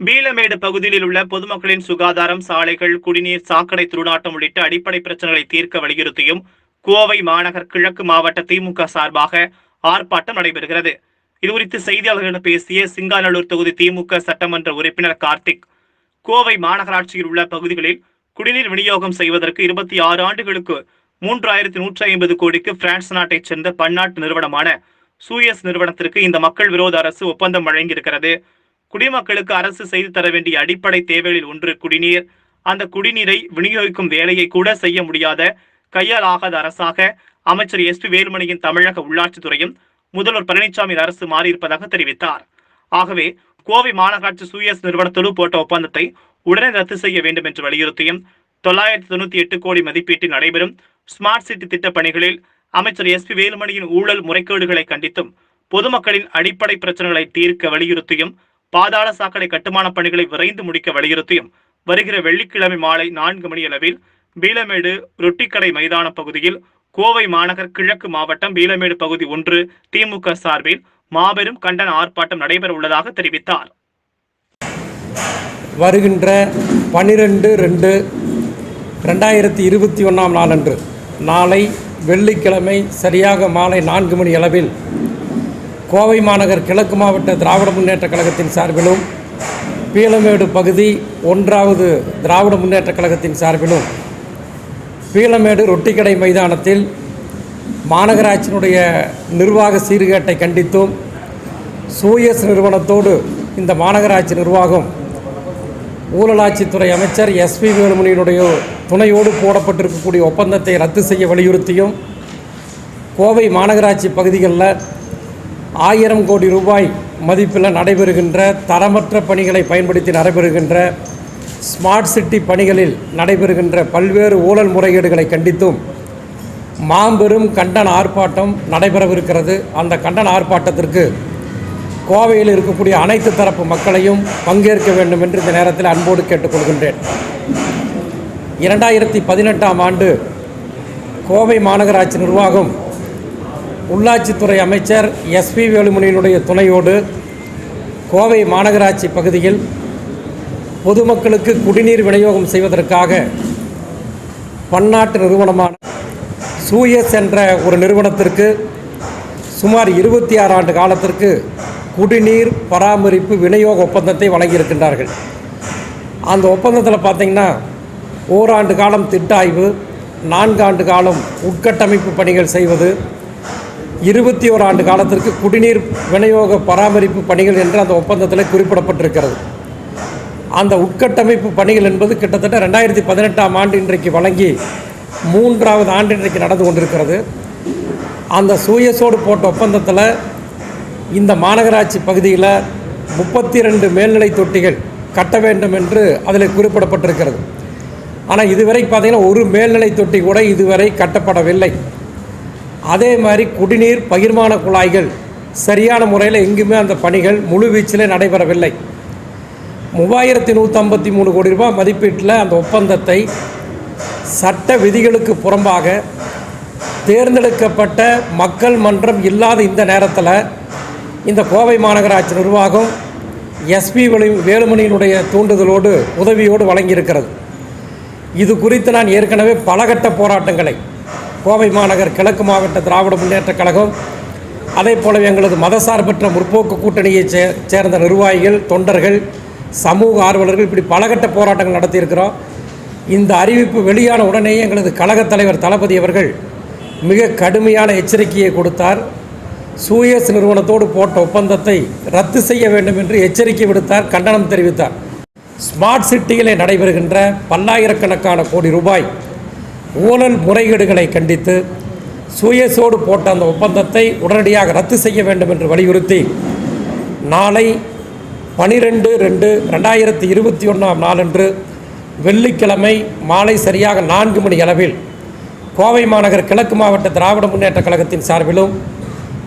பீலமேடு பகுதியில் உள்ள பொதுமக்களின் சுகாதாரம் சாலைகள் குடிநீர் சாக்கடை துருநாட்டம் உள்ளிட்ட அடிப்படை பிரச்சனைகளை தீர்க்க வலியுறுத்தியும் கோவை மாநகர் கிழக்கு மாவட்ட திமுக சார்பாக ஆர்ப்பாட்டம் நடைபெறுகிறது. இதுகுறித்து செய்தியாளர்களிடம் பேசிய சிங்காநல்லூர் தொகுதி திமுக சட்டமன்ற உறுப்பினர் கார்த்திக் கோவை மாநகராட்சியில் உள்ள பகுதிகளில் குடிநீர் விநியோகம் செய்வதற்கு இருபத்தி ஆறு ஆண்டுகளுக்கு மூன்றாயிரத்தி நூற்றி ஐம்பது கோடிக்கு பிரான்ஸ் நாட்டைச் சேர்ந்த பன்னாட்டு நிறுவனமான சூயஸ் நிறுவனத்திற்கு இந்த மக்கள் விரோத அரசு ஒப்பந்தம் வழங்கியிருக்கிறது. குடிமக்களுக்கு அரசு செய்து தர வேண்டிய அடிப்படை தேவைகளில் ஒன்று குடிநீர். அந்த குடிநீரை விநியோகிக்கும் வேலையை கூட செய்ய முடியாத கையால் ஆகாத அரசாக அமைச்சர் எஸ் பி வேலுமணியின் தமிழக உள்ளாட்சித்துறையும் முதல்வர் பழனிசாமி அரசு மாறியிருப்பதாக தெரிவித்தார். ஆகவே கோவை மாநகராட்சி சூயஸ் நிறுவனத்தோடு போட்ட ஒப்பந்தத்தை உடனே ரத்து செய்ய வேண்டும் என்று வலியுறுத்தியும் தொள்ளாயிரத்தி தொண்ணூத்தி எட்டு கோடி மதிப்பீட்டில் நடைபெறும் ஸ்மார்ட் சிட்டி திட்டப் பணிகளில் அமைச்சர் எஸ் பி வேலுமணியின் ஊழல் முறைகேடுகளை கண்டித்தும் பொதுமக்களின் அடிப்படை பிரச்சனைகளை தீர்க்க வலியுறுத்தியும் பாதாள சாக்கடை கட்டுமான பணிகளை விரைந்து முடிக்க வலியுறுத்தியும் வருகிற வெள்ளிக்கிழமை மாலை நான்கு மணி அளவில் பீலமேடு ரொட்டிக்கடை மைதான பகுதியில் கோவை மாநகர் கிழக்கு மாவட்டம் பீலமேடு பகுதி ஒன்று திமுக சார்பில் மாபெரும் கண்டன ஆர்ப்பாட்டம் நடைபெற உள்ளதாக தெரிவித்தார். வருகின்ற பனிரெண்டு ரெண்டு ரெண்டாயிரத்தி இருபத்தி ஒன்றாம் நாளன்று நாளை வெள்ளிக்கிழமை சரியாக மாலை நான்கு மணி அளவில் கோவை மாநகர் கிழக்கு மாவட்ட திராவிட முன்னேற்றக் கழகத்தின் சார்பிலும் பீளமேடு பகுதி ஒன்றாவது திராவிட முன்னேற்றக் கழகத்தின் சார்பிலும் பீளமேடு ரொட்டிக்கடை மைதானத்தில் மாநகராட்சியினுடைய நிர்வாக சீர்கேட்டை கண்டித்தும் சூயஸ் நிறுவனத்தோடு இந்த மாநகராட்சி நிர்வாகம் ஊழலாட்சித்துறை அமைச்சர் எஸ்பி வேலுமணியினுடைய துணையோடு போடப்பட்டிருக்கக்கூடிய ஒப்பந்தத்தை ரத்து செய்ய வலியுறுத்தியும் கோவை மாநகராட்சி பகுதிகளில் ஆயிரம் கோடி ரூபாய் மதிப்பில் நடைபெறுகின்ற தரமற்ற பணிகளை பயன்படுத்தி நடைபெறுகின்ற ஸ்மார்ட் சிட்டி பணிகளில் நடைபெறுகின்ற பல்வேறு ஊழல் முறைகேடுகளை கண்டித்தும் மாபெரும் கண்டன ஆர்ப்பாட்டம் நடைபெறவிருக்கிறது. அந்த கண்டன ஆர்ப்பாட்டத்திற்கு கோவையில் இருக்கக்கூடிய அனைத்து தரப்பு மக்களையும் பங்கேற்க வேண்டும் என்று இந்த நேரத்தில் அன்போடு கேட்டுக்கொள்கின்றேன். இரண்டாயிரத்தி பதினெட்டாம் ஆண்டு கோவை மாநகராட்சி நிர்வாகம் உள்ளாட்சித்துறை அமைச்சர் எஸ்பி வேலுமணியினுடைய துணையோடு கோவை மாநகராட்சி பகுதியில் பொதுமக்களுக்கு குடிநீர் விநியோகம் செய்வதற்காக பன்னாட்டு நிறுவனமான சூயஸ் என்ற ஒரு நிறுவனத்திற்கு சுமார் இருபத்தி ஆறு ஆண்டு காலத்திற்கு குடிநீர் பராமரிப்பு விநியோக ஒப்பந்தத்தை வழங்கியிருக்கின்றார்கள். அந்த ஒப்பந்தத்தில் பார்த்திங்கன்னா ஓராண்டு காலம் திட்ட ஆய்வு நான்காண்டு காலம் உட்கட்டமைப்பு பணிகள் செய்வது இருபத்தி ஓர் ஆண்டு காலத்திற்கு குடிநீர் விநியோக பராமரிப்பு பணிகள் என்று அந்த ஒப்பந்தத்தில் குறிப்பிடப்பட்டிருக்கிறது. அந்த உட்கட்டமைப்பு பணிகள் என்பது கிட்டத்தட்ட ரெண்டாயிரத்தி பதினெட்டாம் ஆண்டு இன்றைக்கு வழங்கி மூன்றாவது ஆண்டு இன்றைக்கு நடந்து கொண்டிருக்கிறது. அந்த சூயசோடு போட்ட ஒப்பந்தத்தில் இந்த மாநகராட்சி பகுதியில் முப்பத்தி ரெண்டு மேல்நிலை தொட்டிகள் கட்ட வேண்டும் என்று அதில் குறிப்பிடப்பட்டிருக்கிறது. ஆனால் இதுவரை பார்த்திங்கன்னா ஒரு மேல்நிலை தொட்டி கூட இதுவரை கட்டப்படவில்லை. அதே மாதிரி குடிநீர் பகிர்மான குழாய்கள் சரியான முறையில் எங்குமே அந்த பணிகள் முழுவீச்சில் நடைபெறவில்லை. மூவாயிரத்தி நூற்றம்பத்தி மூணு கோடி ரூபாய் மதிப்பீட்டில் அந்த ஒப்பந்தத்தை சட்ட விதிகளுக்கு புறம்பாக தேர்ந்தெடுக்கப்பட்ட மக்கள் மன்றம் இல்லாத இந்த நேரத்தில் இந்த கோவை மாநகராட்சி நிர்வாகம் எஸ்பி வேலுமணியினுடைய தூண்டுதலோடு உதவியோடு வழங்கியிருக்கிறது. இது குறித்து நான் ஏற்கனவே பலகட்ட போராட்டங்களை கோவை மாநகர் கிழக்கு மாவட்ட திராவிட முன்னேற்றக் கழகம். அதே போல எங்களது மதசார்பற்ற முற்போக்கு கூட்டணியைச் சே சேர்ந்த நிர்வாகிகள் தொண்டர்கள் சமூக ஆர்வலர்கள் இப்படி பலகட்ட போராட்டங்கள் நடத்தியிருக்கிறோம். இந்த அறிவிப்பு வெளியான உடனேயே எங்களது கழகத் தலைவர் தளபதி அவர்கள் மிக கடுமையான எச்சரிக்கையை கொடுத்தார். சூயஸ் நிறுவனத்தோடு போட்ட ஒப்பந்தத்தை ரத்து செய்ய வேண்டும் என்று எச்சரிக்கை விடுத்தார் கண்டனம் தெரிவித்தார். ஸ்மார்ட் சிட்டியிலே நடைபெறுகின்ற பல்லாயிரக்கணக்கான கோடி ரூபாய் ஊழல் முறைகேடுகளை கண்டித்து சூயஸோடு போட்ட அந்த ஒப்பந்தத்தை உடனடியாக ரத்து செய்ய வேண்டும் என்று வலியுறுத்தி நாளை பனிரெண்டு ரெண்டு ரெண்டாயிரத்தி இருபத்தி ஒன்றாம் நாளன்று வெள்ளிக்கிழமை மாலை சரியாக நான்கு மணி அளவில் கோவை மாநகர் கிழக்கு மாவட்ட திராவிட முன்னேற்ற கழகத்தின் சார்பிலும்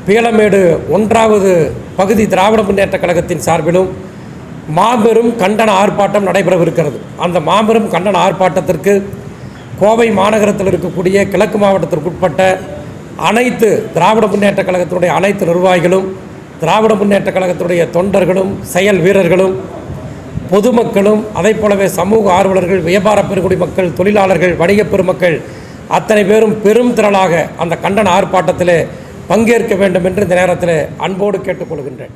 பீளமேடு ஒன்றாவது பகுதி திராவிட முன்னேற்ற கழகத்தின் சார்பிலும் மாபெரும் கண்டன ஆர்ப்பாட்டம் நடைபெறவிருக்கிறது. அந்த மாபெரும் கண்டன ஆர்ப்பாட்டத்திற்கு கோவை மாநகரத்தில் இருக்கக்கூடிய கிழக்கு மாவட்டத்திற்குட்பட்ட அனைத்து திராவிட முன்னேற்றக் கழகத்தினுடைய அனைத்து நிர்வாகிகளும் திராவிட முன்னேற்ற கழகத்தினுடைய தொண்டர்களும் செயல் வீரர்களும் பொதுமக்களும் அதை போலவே சமூக ஆர்வலர்கள் வியாபார பெருங்குடி மக்கள் தொழிலாளர்கள் வணிகப் பெருமக்கள் அத்தனை பேரும் பெரும் திரளாக அந்த கண்டன ஆர்ப்பாட்டத்தில் பங்கேற்க வேண்டும் என்று இந்த நேரத்தில் அன்போடு கேட்டுக்கொள்கின்றேன்.